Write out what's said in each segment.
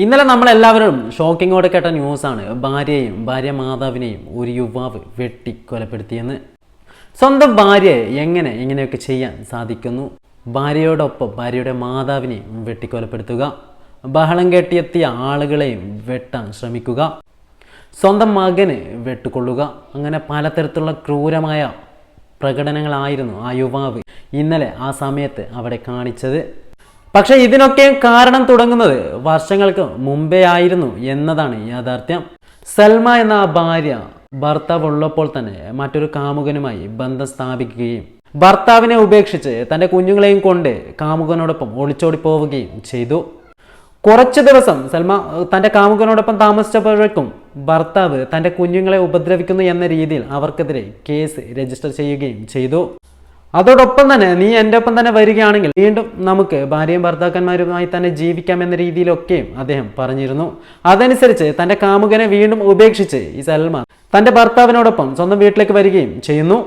ഇന്നലെ നമ്മളെല്ലാവരും ഷോക്കിങ്ങോടെ കേട്ട ന്യൂസാണ് ഭാര്യയെയും ഭാര്യ മാതാവിനെയും ഒരു യുവാവ് വെട്ടി കൊലപ്പെടുത്തിയെന്ന് സ്വന്തം ഭാര്യയെ എങ്ങനെ ഇങ്ങനെയൊക്കെ ചെയ്യാൻ സാധിക്കുന്നു? ഭാര്യയോടൊപ്പം ഭാര്യയുടെ മാതാവിനെയും വെട്ടിക്കൊലപ്പെടുത്തുക. ബഹളം കെട്ടിയെത്തിയ ആളുകളെയും വെട്ടാൻ ശ്രമിക്കുക. സ്വന്തം മകന് വെട്ടിക്കൊള്ളുക അങ്ങനെ പലതരത്തിലുള്ള ക്രൂരമായ പ്രകടനങ്ങളായിരുന്നു ആ യുവാവ് ഇന്നലെ ആ സമയത്ത് അവിടെ കാണിച്ചത്. പക്ഷെ ഇതിനൊക്കെ കാരണം തുടങ്ങുന്നത് വർഷങ്ങൾക്ക് മുമ്പേ ആയിരുന്നു എന്നതാണ് യാഥാർത്ഥ്യം. സൽമ എന്ന ഭാര്യ ഭർത്താവ് ഉള്ളപ്പോൾ തന്നെ മറ്റൊരു കാമുകനുമായി ബന്ധം സ്ഥാപിക്കുകയും ഭർത്താവിനെ ഉപേക്ഷിച്ച് തന്റെ കുഞ്ഞുങ്ങളെയും കൊണ്ട് കാമുകനോടൊപ്പം ഒളിച്ചോടി പോവുകയും ചെയ്തു. കുറച്ച് ദിവസം സൽമ തന്റെ കാമുകനോടൊപ്പം താമസിച്ചപ്പോഴേക്കും ഭർത്താവ് തന്റെ കുഞ്ഞുങ്ങളെ ഉപദ്രവിക്കുന്നു എന്ന രീതിയിൽ അവർക്കെതിരെ കേസ് രജിസ്റ്റർ ചെയ്യുകയും ചെയ്തു. അതോടൊപ്പം തന്നെ നീ എന്റെ ഒപ്പം തന്നെ വരികയാണെങ്കിൽ വീണ്ടും നമുക്ക് ഭാര്യയും ഭർത്താക്കന്മാരുമായി തന്നെ ജീവിക്കാം എന്ന രീതിയിലൊക്കെയും അദ്ദേഹം പറഞ്ഞിരുന്നു. അതനുസരിച്ച് തന്റെ കാമുകനെ വീണ്ടും ഉപേക്ഷിച്ച് ഈ സൽമ തന്റെ ഭർത്താവിനോടൊപ്പം സ്വന്തം വീട്ടിലേക്ക് വരികയും ചെയ്യുന്നു.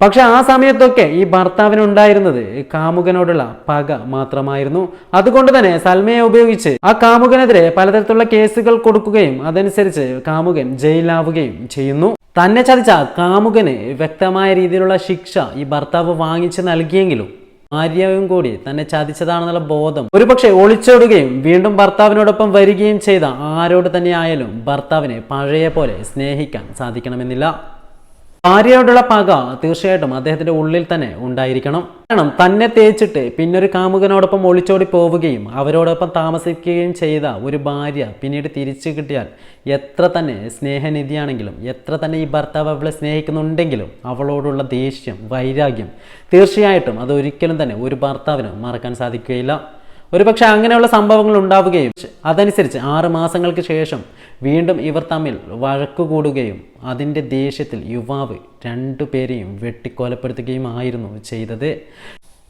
പക്ഷെ ആ സമയത്തൊക്കെ ഈ ഭർത്താവിനുണ്ടായിരുന്നത് കാമുകനോടുള്ള പക മാത്രമായിരുന്നു. അതുകൊണ്ട് തന്നെ സൽമയെ ഉപയോഗിച്ച് ആ കാമുകനെതിരെ പലതരത്തിലുള്ള കേസുകൾ കൊടുക്കുകയും അതനുസരിച്ച് കാമുകൻ ജയിലാവുകയും ചെയ്യുന്നു. തന്നെ ചതിച്ച കാമുകന് വ്യക്തമായ രീതിയിലുള്ള ശിക്ഷ ഈ ഭർത്താവ് വാങ്ങിച്ചു നൽകിയെങ്കിലും ഭാര്യയും കൂടി തന്നെ ചതിച്ചതാണെന്നുള്ള ബോധം ഒരുപക്ഷെ ഒളിച്ചോടുകയും വീണ്ടും ഭർത്താവിനോടൊപ്പം വരികയും ചെയ്ത ആരോട് തന്നെയായാലും ഭർത്താവിനെ പഴയ പോലെ സ്നേഹിക്കാൻ സാധിക്കണമെന്നില്ല. ഭാര്യയോടുള്ള പക തീർച്ചയായിട്ടും അദ്ദേഹത്തിന്റെ ഉള്ളിൽ തന്നെ ഉണ്ടായിരിക്കണം. കാരണം തന്നെ തേച്ചിട്ട് പിന്നൊരു കാമുകനോടൊപ്പം ഒളിച്ചോടി പോവുകയും അവരോടൊപ്പം താമസിക്കുകയും ചെയ്ത ഒരു ഭാര്യ പിന്നീട് തിരിച്ചു കിട്ടിയാൽ എത്ര തന്നെ സ്നേഹനിധിയാണെങ്കിലും എത്ര തന്നെ ഈ ഭർത്താവ് അവളെ സ്നേഹിക്കുന്നുണ്ടെങ്കിലും അവളോടുള്ള ദേഷ്യം വൈരാഗ്യം തീർച്ചയായിട്ടും അത് ഒരിക്കലും തന്നെ ഒരു ഭർത്താവിന് മറക്കാൻ സാധിക്കുകയില്ല. ഒരുപക്ഷെ അങ്ങനെയുള്ള സംഭവങ്ങൾ ഉണ്ടാവുകയും അതനുസരിച്ച് ആറ് മാസങ്ങൾക്ക് ശേഷം വീണ്ടും ഇവർ തമ്മിൽ വഴക്കുകൂടുകയും അതിന്റെ ദേഷ്യത്തിൽ യുവാവ് രണ്ടുപേരെയും വെട്ടിക്കൊലപ്പെടുത്തുകയും ആയിരുന്നു ചെയ്തത്.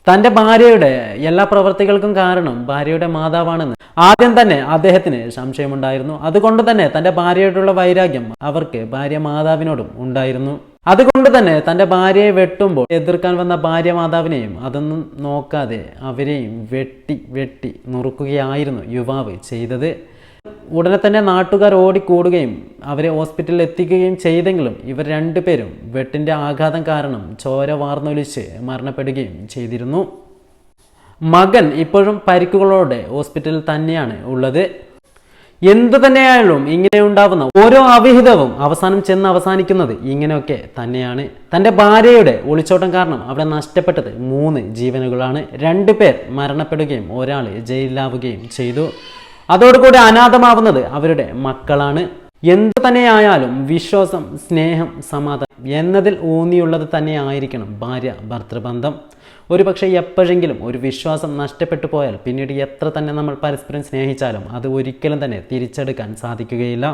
തന്റെ ഭാര്യയുടെ എല്ലാ പ്രവൃത്തികൾക്കും കാരണം ഭാര്യയുടെ മാതാവാണെന്ന് ആദ്യം തന്നെ അദ്ദേഹത്തിന് സംശയമുണ്ടായിരുന്നു. അതുകൊണ്ട് തന്നെ തന്റെ ഭാര്യയോടുള്ള വൈരാഗ്യം അവർക്ക് ഭാര്യ മാതാവിനോടും ഉണ്ടായിരുന്നു. അതുകൊണ്ട് തന്നെ തന്റെ ഭാര്യയെ വെട്ടുമ്പോൾ എതിർക്കാൻ വന്ന ഭാര്യ മാതാവിനെയും അതൊന്നും നോക്കാതെ അവരെയും വെട്ടി വെട്ടി നുറുക്കുകയായിരുന്നു യുവാവ് ചെയ്തത്. ഉടനെ തന്നെ നാട്ടുകാർ ഓടിക്കൂടുകയും അവരെ ഹോസ്പിറ്റലിൽ എത്തിക്കുകയും ചെയ്തെങ്കിലും ഇവർ രണ്ടുപേരും വെട്ടിന്റെ ആഘാതം കാരണം ചോര വാർന്നൊലിച്ച് മരണപ്പെടുകയും ചെയ്തിരുന്നു. മകൻ ഇപ്പോഴും പരിക്കുകളോടെ ഹോസ്പിറ്റലിൽ തന്നെയാണ് ഉള്ളത്. എന്തു തന്നെയായാലും ഇങ്ങനെ ഉണ്ടാവുന്ന ഓരോ അവിഹിതവും അവസാനം ചെന്ന് അവസാനിക്കുന്നത് ഇങ്ങനെയൊക്കെ തന്നെയാണ്. തന്റെ ഭാര്യയുടെ ഒളിച്ചോട്ടം കാരണം അവിടെ നഷ്ടപ്പെട്ടത് മൂന്ന് ജീവനുകളാണ്. രണ്ടു പേർ മരണപ്പെടുകയും ഒരാൾ ജയിലിലാവുകയും ചെയ്തു. അതോടുകൂടി അനാഥമാവുന്നത് അവരുടെ മക്കളാണ്. എന്തു തന്നെയായാലും വിശ്വാസം സ്നേഹം സമാധാനം എന്നതിൽ ഊന്നിയുള്ളത് തന്നെയായിരിക്കണം ഭാര്യ ഭർത്തൃബന്ധം. ഒരു പക്ഷേ എപ്പോഴെങ്കിലും ഒരു വിശ്വാസം നഷ്ടപ്പെട്ടു പോയാൽ പിന്നീട് എത്ര തന്നെ നമ്മൾ പരസ്പരം സ്നേഹിച്ചാലും അത് ഒരിക്കലും തന്നെ തിരിച്ചെടുക്കാൻ സാധിക്കുകയില്ല.